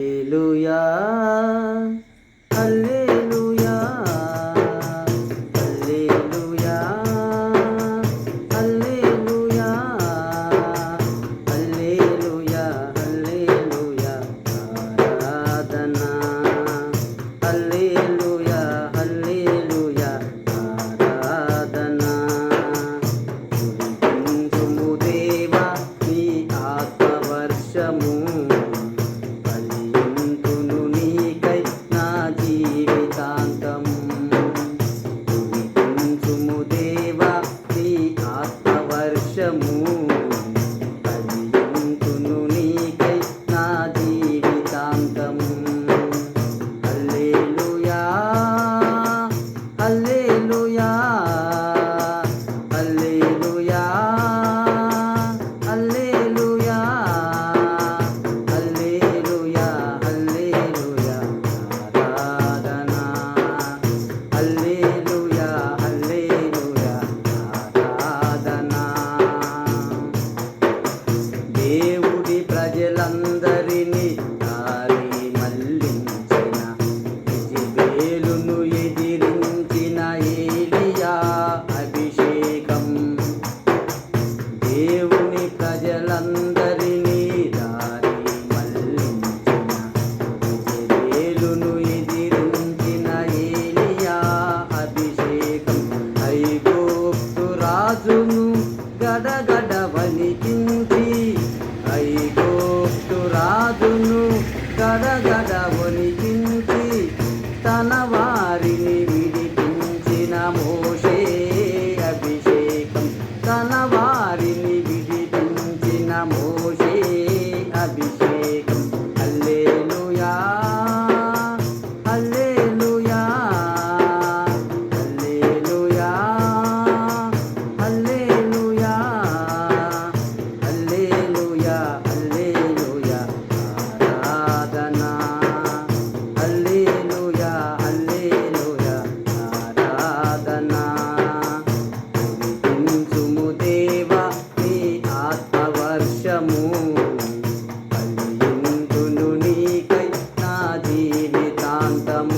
Hallelujah. Hallelujah. దేవుని ప్రజలందరినీ దారి మళ్ళించిన వేలును ఎదిరించిన ఏలియా అభిషేకం. ఐగోప్తు రాజును గడగడ వణికించి ఐగోప్తు రాజును గడగడ వణికించి తన వారిని విడిపించిన మో I'll be. Santa